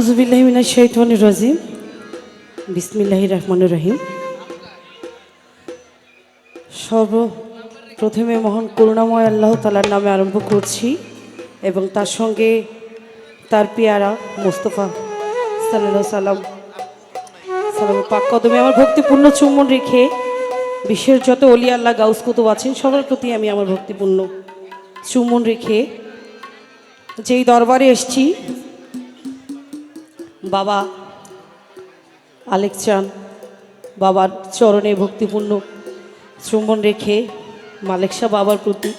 আউজুবিল্লাহিমিনা শৈতন রাজিম বিসমিল্লাহ রহমান রহিম সর্ব প্রথমে মহান করুণাময় আল্লাহ তালার নামে আরম্ভ করছি এবং তার সঙ্গে তার পেয়ারা মোস্তফা সাল্লাহ সাল্লাম সালাম পাক কদমে আমার ভক্তিপূর্ণ চুম্বন রেখে বিশ্বের যত অলি আল্লাহ গাউস কুতুব আছেন, সবার প্রতি আমি আমার ভক্তিপূর্ণ চুম্বন রেখে যেই দরবারে এসছি বাবা আলেক চান বাবার চরণে ভক্তিপূর্ণ চুম্বন রেখে মালেক শাহ বাবার প্রতি,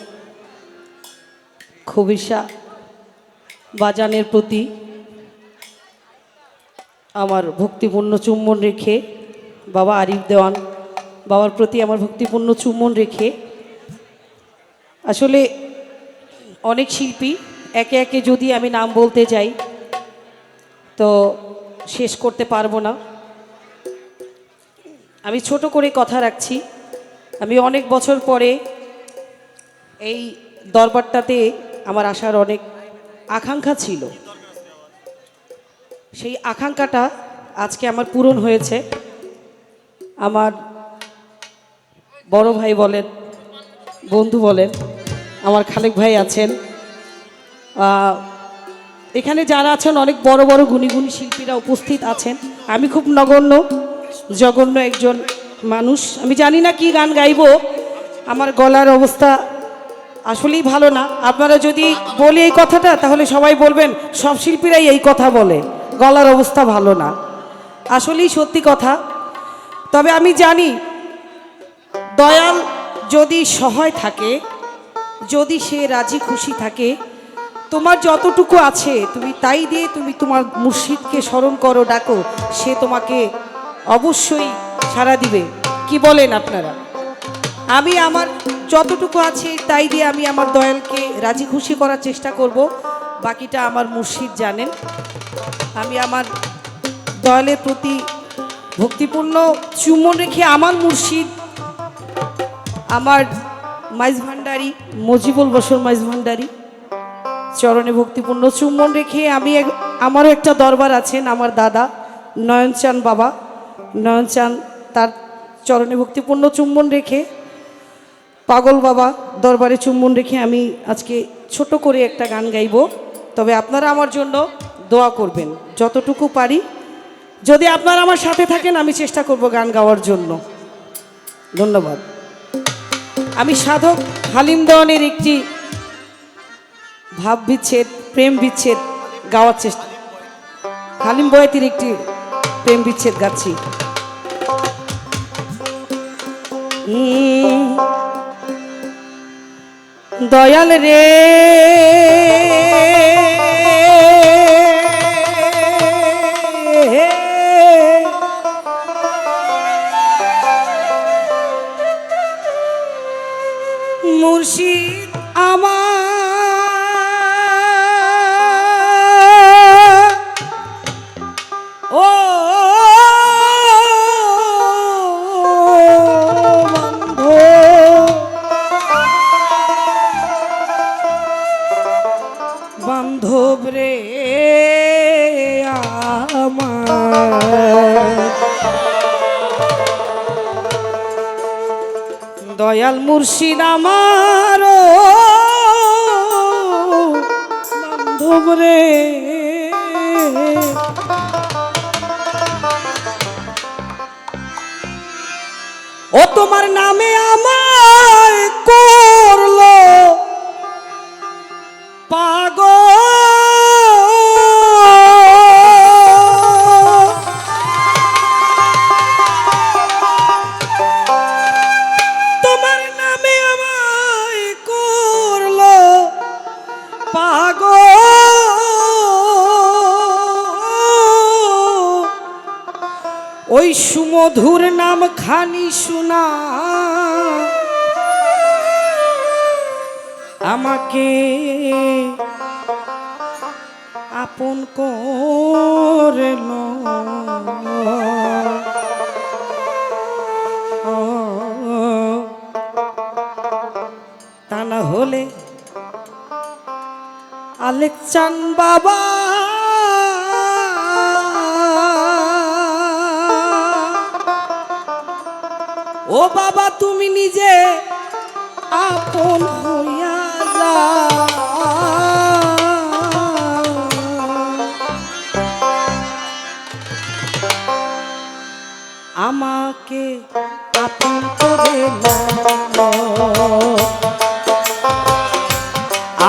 খবিসা বাজানের প্রতি আমার ভক্তিপূর্ণ চুম্বন রেখে বাবা আরিফ দেওয়ান, বাবার প্রতি আমার ভক্তিপূর্ণ চুম্বন রেখে। আসলে অনেক শিল্পী একে একে যদি আমি নাম বলতে যাই তো শেষ করতে পারব না। আমি ছোট করে কথা রাখছি। আমি অনেক বছর পরে এই দরবারটাতে আমার আসার অনেক আকাঙ্ক্ষা ছিল। সেই আকাঙ্ক্ষাটা আজকে আমার পূরণ হয়েছে। আমার বড় ভাই বলেন, বন্ধু বলেন, আমার খালেক ভাই আছেন এখানে যারা আছেন, অনেক বড় বড় গুণী গুণী শিল্পীরা উপস্থিত আছেন। আমি খুব নগণ্য, জঘন্য একজন মানুষ। আমি জানি না কি গান গাইবো। আমার গলার অবস্থা আসলেই ভালো না। আপনারা যদি বলি এই কথাটা, তাহলে সবাই বলবেন, সব শিল্পীরাই এই কথা বলে। গলার অবস্থা ভালো না। আসলেই সত্যি কথা। তবে আমি জানি, দয়াল যদি সহায় থাকে, যদি সে রাজি খুশি থাকে তোমার যতটুকু আছে, তুমি তাই দিয়ে তুমি তোমার মুর্শিদকে স্মরণ করো, ডাকো, সে তোমাকে অবশ্যই সাড়া দিবে। কি বলেন আপনারা? আমি আমার যতটুকু আছে, তাই দিয়ে আমি আমার দয়ালকে রাজি খুশি করার চেষ্টা করব। বাকিটা আমার মুর্শিদ জানেন। আমি আমার দয়ালের প্রতি ভক্তিপূর্ণ চুম্বন রেখে আমার মুর্শিদ, আমার মাইজ ভান্ডারি মজিবুল বসর মাইজ ভান্ডারি চরণে ভক্তিপূর্ণ চুম্বন রেখে আমি আমারও একটা দরবার আছেন আমার দাদা নয়নচান বাবা। নয়নচান তার চরণে ভক্তিপূর্ণ চুম্বন রেখে, পাগল বাবা দরবারে চুম্বন রেখে আমি আজকে ছোট করে একটা গান গাইব। তবে আপনারা আমার জন্য দোয়া করবেন, যতটুকু পারি। যদি আপনারা আমার সাথে থাকেন, আমি চেষ্টা করব গান গাওয়ার জন্য। ধন্যবাদ। আমি সাধক হালিম দেওয়ানের একটি ভাব বিচ্ছেদ প্রেম বিচ্ছেদ গাওয়ার চেষ্টা। হালিম বয়াতির একটি প্রেম বিচ্ছেদ গাচ্ছি। দয়াল রে। বান্ধব রে আমার। দয়াল মুর্শিদ আমার ও বান্ধব রে। ও তোমার নামে আমার করল ওই সুমধুর নাম খানি শোনা। আমাকে আপন করল। তা না হলে আলেকচান বাবা ও বাবা, তুমি নিজে আপন হইয়া যা আমাকে আপন করে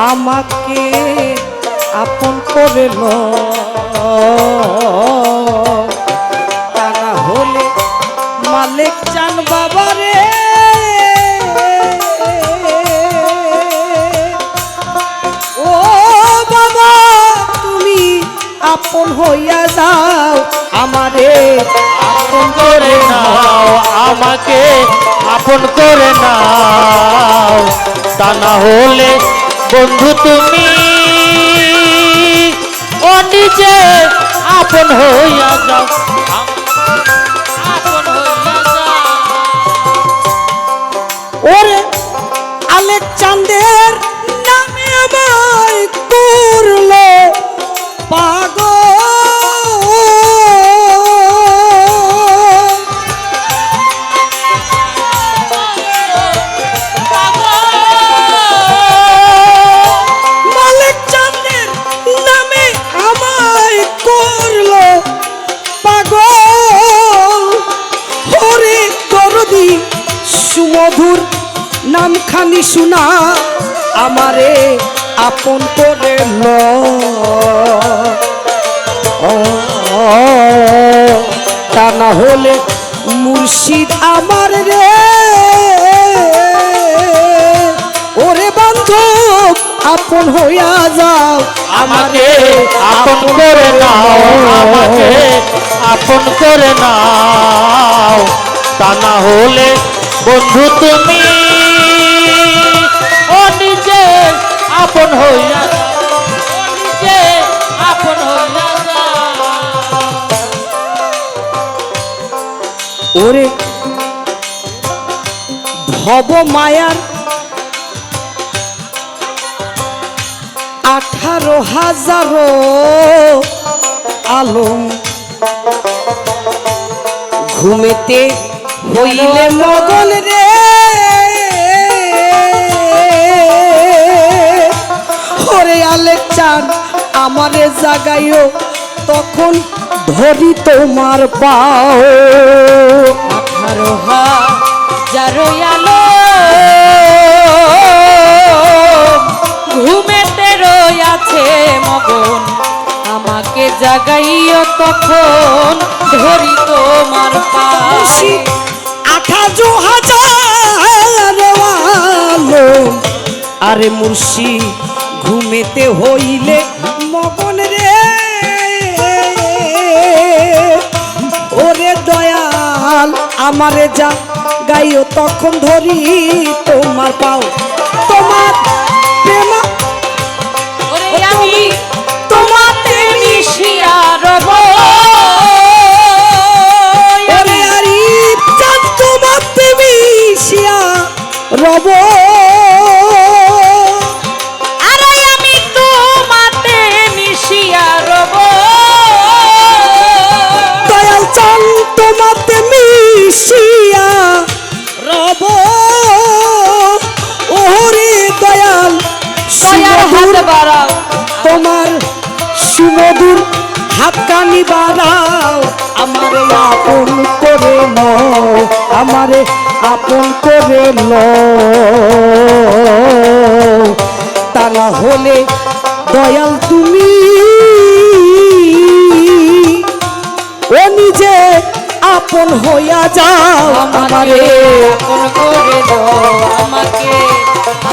আমাকে আপন করে। তা না হলে মালিক হইয়া যাও, আমারে আপন করে নাও, আমাকে আপন করে নাও। তা না হলে বন্ধু তুমি ও নিজে আপন হইয়া যাও। আপন করে তা না হলে মুর্শিদ আমার রে। ওরে বান্ধব, আপন হইয়া যাও আমাকে আপন করে নাও আমাকে আপন করে নাও। তা না হলে বন্ধু তুমি হইয়া নিজে আপন হইয়া যাও। ওরে ভব মায়ার আঠারো হাজারো আলম ঘুমেতে হইলে মগন রে ওরে আলেক চান আমারে জাগাইও তখন ধরি তোমার পাও। আঠারো হাজার আলো ঘুমেতে রয়াছে মগন আমাকে জাগাইও তখন ধরি তোমার পাশে আঠারো হাজার আলো আরে মুর্শি ঘুমেতে হইলে মগন রে। ওরে দয়াল, আমারে যা গাইও তখন ধরি তোমার পাও। তোমার প্রেমা তোমার সুমধুর হাতকানি বাড়াও। আমারে আপন করে নাও আমারে আপন করে নাও। তা না হলে দয়াল তুমি। ও নিজে আপন হইয়া যাও আমারে আমারে আপন করে দাও আমাকে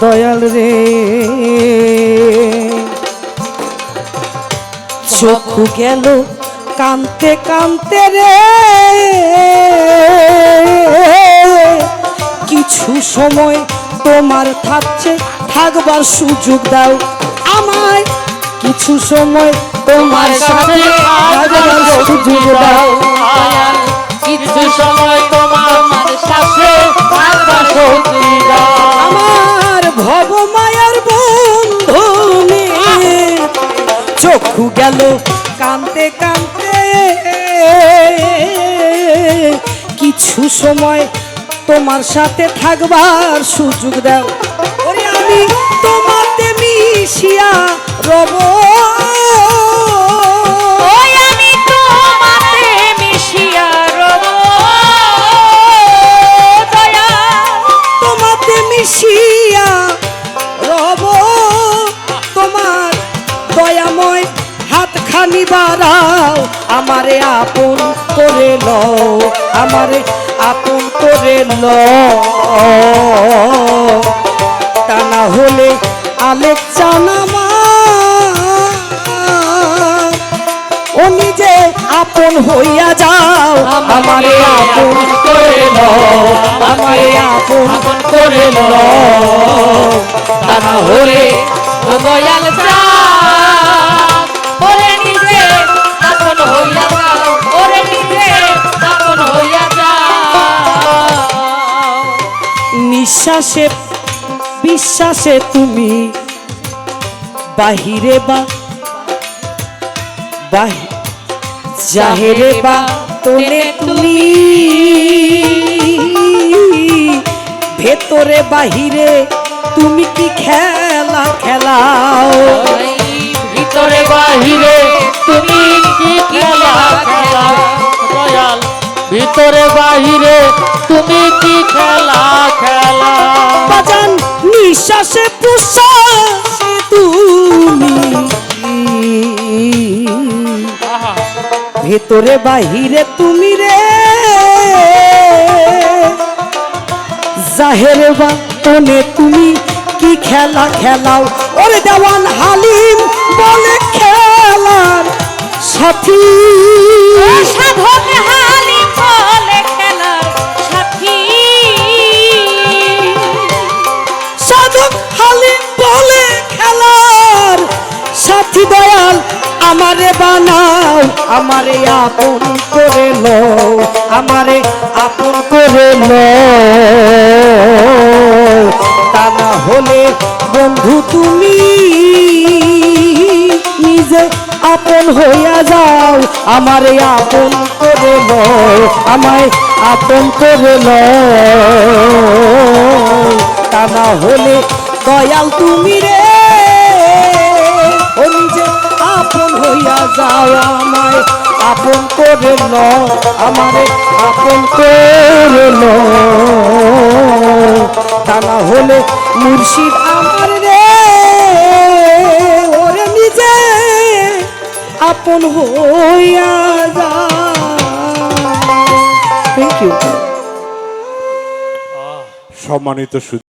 দয়াল রে। চক্ষু গেল কানতে কানতে রে। কিছু সময় তোমার থাকছে থাকবার সুযোগ দাও আমায়। কিছু সময় তোমার সাথে থাকবার সুযোগ দাও কিছু সময় তোমার সাথে থাকবার শক্তি দাও আমার ভব মায়ার বন্ধু চক্ষু গেল কানতে কানতে। কিছু সময় তোমার সাথে থাকবার সুযোগ দাও। আমি তোমাতে মিশিয়া রব। আমারে আপন করে লও, আমারে আপন করে লও। তা না হলে আলেক ও নিজে আপন হইয়া যাও। আমারে আপন করে লও, আমারে আপন করে লো তা না হলে দয়াল নিঃশ্বাসে বিশ্বাসে তুমি বাহিরে বা বাহি জাহেরে বা তোলে তুমি ভেতরে বাহিরে তুমি কি খেলা খেলাও? ভিতরে বাহিরে তুমি কি খেলা খেলা দয়াল ভিতরে বাহিরে নিঃশ্বাসে প্রশ্বাসে তুমি। ভেতরে বাহিরে তুমি রে। জাহেরে বা তনে তুমি কি খেলা খেলাও? ওরে দেওয়ান হালিম বলে খেলার সাথী। সাধক হালিম সাথী দয়াল, আমারে বানাও, আমারে আপন করে লো আমারে আপন করে লো তা না হলে বন্ধু তুমি নিজে আপন হইয়া যাও, আমারে আপন করে লো আমায় আপন করে লো তা না হলে দয়াল তুমি রে আমায় আপন করে ল, আমারে আপন করে ল। তা না হলে মুর্শিদ আমার রে, ওরে নিজে আপন হইয়া যা থ্যাংক ইউ সম্মানিত সুধী